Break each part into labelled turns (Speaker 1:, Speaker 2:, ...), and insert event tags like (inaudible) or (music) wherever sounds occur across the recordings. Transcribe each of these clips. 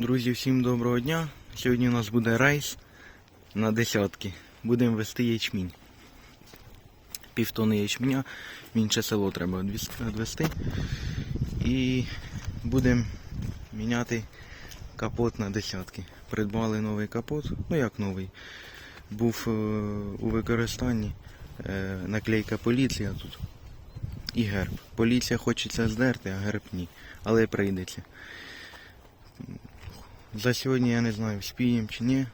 Speaker 1: Друзі, всім доброго дня. Сьогодні у нас буде рейс на десятки. Будемо вести ячмінь. Півтони ячменя, в інше село треба відвести. І будемо міняти капот на десятки. Придбали новий капот. Ну як новий. Був е, у використанні е, наклейка поліція тут. І герб. Поліція хочеться здерти, а герб ні. Але прийдеться. За сьогодні я не знаю, вспіємо чи ні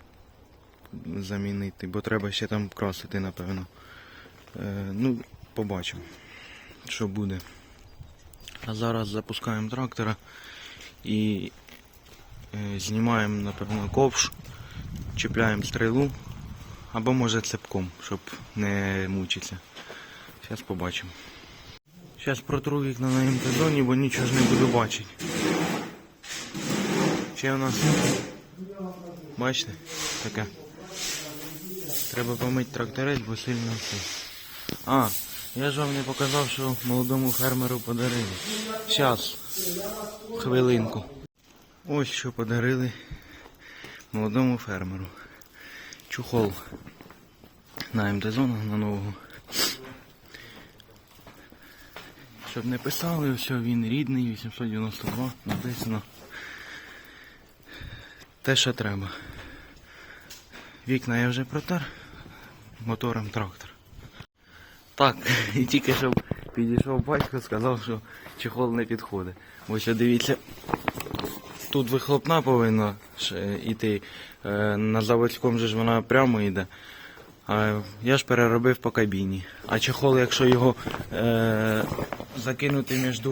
Speaker 1: замінити, бо треба ще там красити, напевно. Е, ну, побачимо, що буде. А зараз запускаємо трактора і е, знімаємо, напевно, ковш, чіпляємо стрілу, або може цепком, щоб не мучитися. Зараз побачимо. Зараз протру вікна на МТ-зоні, бо нічого ж не буду бачити. Ще у нас, бачите, таке. Треба помити тракторець, бо сильно все. А, я ж вам не показав, що молодому фермеру подарили. Щас, хвилинку. Ось що подарили молодому фермеру. Чухол на МТ-зону на нового. Щоб не писали, все, він рідний, 892, написано. Те, що треба. Вікна я вже протер, мотором трактор. Так, (laughs) і тільки що підійшов батько, сказав, що чехол не підходить. Ось дивіться, тут вихлопна повинна йти. Е, На заводському же ж вона прямо йде. А я ж переробив по кабіні. А чехол, якщо його е, закинути між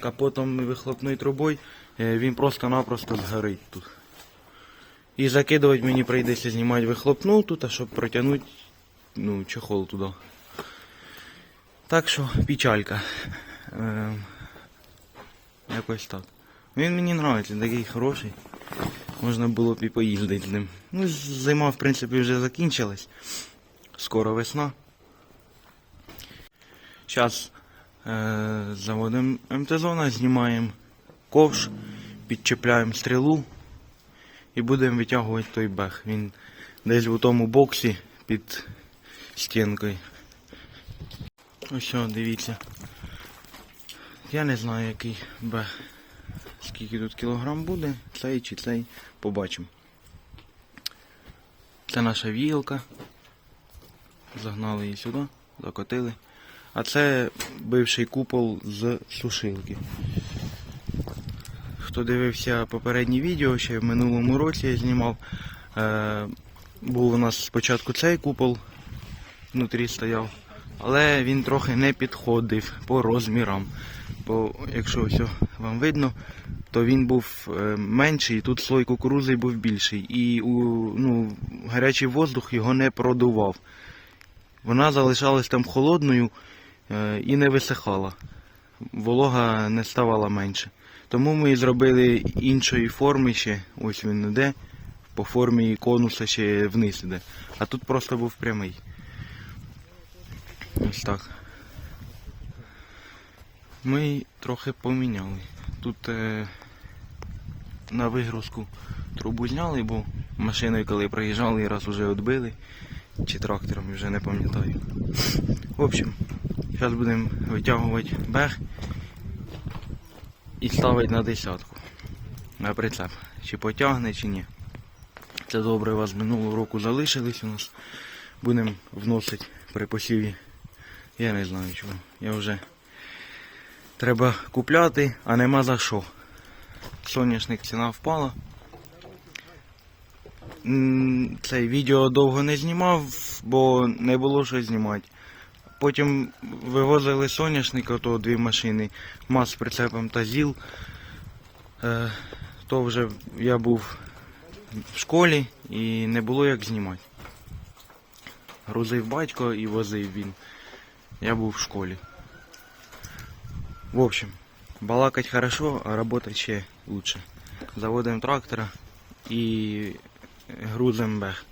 Speaker 1: капотом і вихлопною трубою, е, він просто-напросто згорить тут. І закидувати мені прийдеться знімати вихлопну тут, а щоб протягнути ну, чехол туди. Так що печалька. Е, якось так. Він мені подобається, такий хороший. Можна було б і поїздити з ним. Ну, зима, в принципі, вже закінчилась. Скоро весна. Зараз е, заводимо МТ-зона, знімаємо ковш, підчепляємо стрілу і будемо витягувати той бех. Він десь у тому боксі під стінкою. Ось дивіться. Я не знаю який бех. Скільки тут кілограм буде, цей чи цей, побачимо. Це наша віялка. Загнали її сюди, закотили. А це бивший купол з сушилки. Хто дивився попереднє відео, ще в минулому році я знімав. Е, був у нас спочатку цей купол внутрі стояв, але він трохи не підходив по розмірам. Бо якщо все вам видно, то він був е, менший, тут слой кукурузи був більший. І у, ну, гарячий воздух його не продував. Вона залишалась там холодною е, і не висихала. Волога не ставала менше. Тому ми зробили іншої форми ще. Ось він іде. По формі конуса ще вниз іде. А тут просто був прямий. Ось так. Ми трохи поміняли. Тут е, на вигрузку трубу зняли, бо машиною коли проїжджали, раз уже відбили. Чи трактором, вже не пам'ятаю. В общем, зараз будемо витягувати бег і ставити на десятку. На прицеп. Чи потягне, чи ні. Це добре, у вас минулого року залишились у нас. Будемо вносити при посіві. Я не знаю чого. Я вже треба купляти, а нема за що. Соняшник ціна впала. Цей відео довго не знімав, бо не було що знімати. Потім вивозили соняшник, ото дві машини, МАЗ з прицепом та ЗІЛ. Е, то вже я був в школі і не було як знімати. Грузив батько і возив він. Я був в школі. В общем, балакать хорошо, а работать ще лучше. Заводимо трактора і грузимо бег.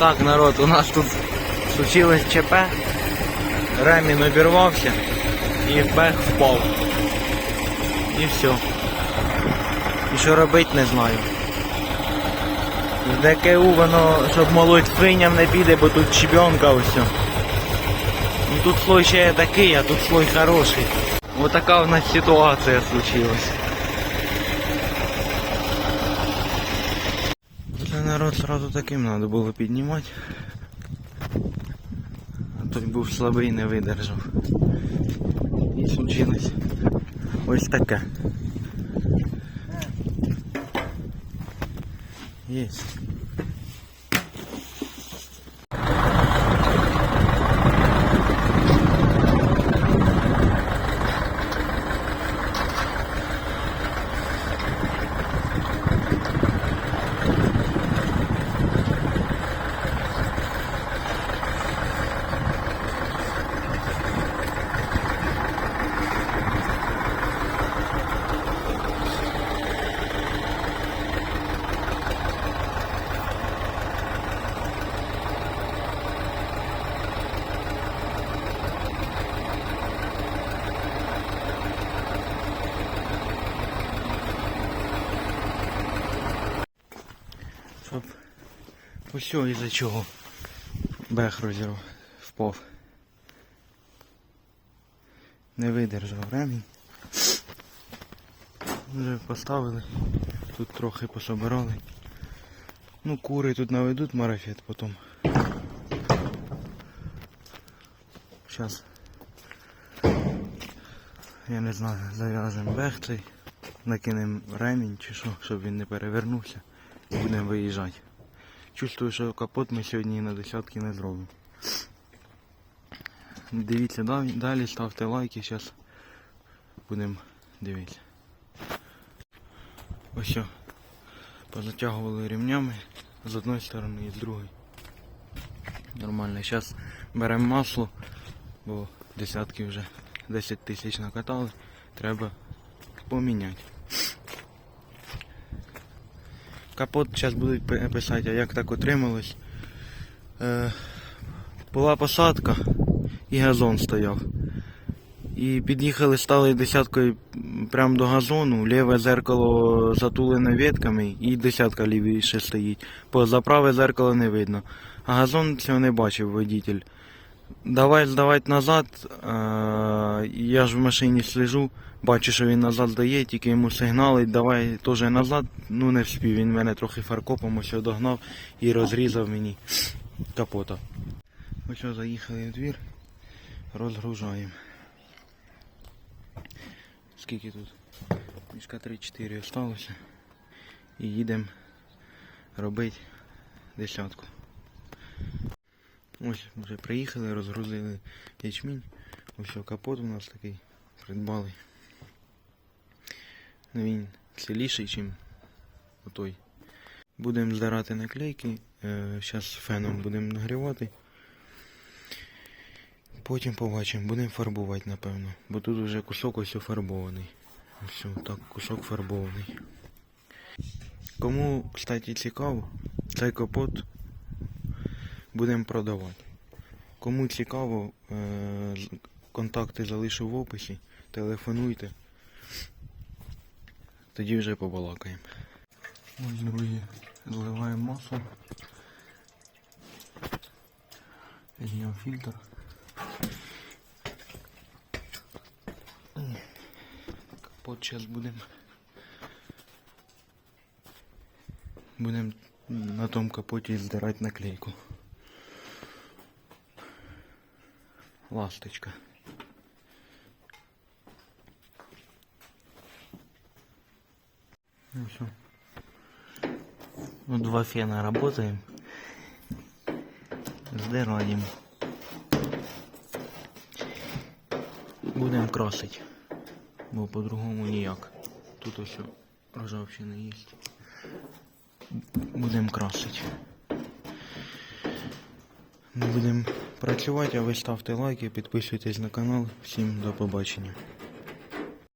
Speaker 1: Так, народ, у нас тут случилось ЧП. Ремінь обірвався і бег впав. І все. І що робити не знаю. З ДКУ воно, щоб молоть свиням не піде, бо тут щебенка ось. Ну тут слой ще такий, а тут слой хороший. Вот така у нас ситуація случилась. Народ сразу таким надо було піднімати. А той був слабий, не видержав. І случилось ось таке. Єсть. Ось із-за чого бех розірвав, впав. Не видержав ремінь. Вже поставили, тут трохи пособирали. Ну, кури тут наведуть марафет потім. Зараз я не знаю, зав'яжемо бех цей, накинемо ремінь чи що, щоб він не перевернувся. Будемо виїжджати. Чувствую, що капот ми сьогодні на десятки не зробимо. Дивіться далі, ставте лайки, зараз будемо дивитися. Ось. Позатягували ремнями з одної сторони і з другої. Нормально. Зараз беремо масло, бо десятки вже 10 тисяч накатали. Треба поміняти. Капот зараз будуть пи- писати, а як так отрималось. Е, була посадка і газон стояв. І під'їхали, стали десяткою прямо до газону, ліве зеркало затулене ветками і десятка лівіше стоїть. Поза праве зеркало не видно. А газон цього не бачив водитель. Давай здавати назад. е, я ж в машині слежу, бачу, що він назад здає, тільки йому сигналить, давай теж назад. Ну не вспів, він мене трохи фаркопом ось догнав і розрізав мені капота. Ось що, заїхали в двір, розгружаємо. Скільки тут? Мішка 3-4 осталося. І їдемо робити десятку. Ось вже приїхали, розгрузили ячмінь. Ось капот у нас такий придбали. Ну, Він ціліший, ніж отой. Будемо здирати наклейки. Зараз феном будемо нагрівати. Потім побачимо, будемо фарбувати, напевно. Бо тут вже кусок ось фарбований. Ось так, кусок фарбований. Кому, кстати, цікаво, цей капот будемо продавати. Кому цікаво, е, контакти залишу в описі. Телефонуйте. Тоді вже побалакаємо. Ось, друзі, зливаємо масло. Зняв фільтр. Капот зараз будемо. Будемо на тому капоті здирати наклейку. Ласточка. Ну все. Ну, два фена работаем. Сдираем. Будемо красить. Бо по-другому ніяк. Тут ось ржавчина є. Будемо красить. Ми будемо працювати, а ви ставте лайки, підписуйтесь на канал. Всім до побачення.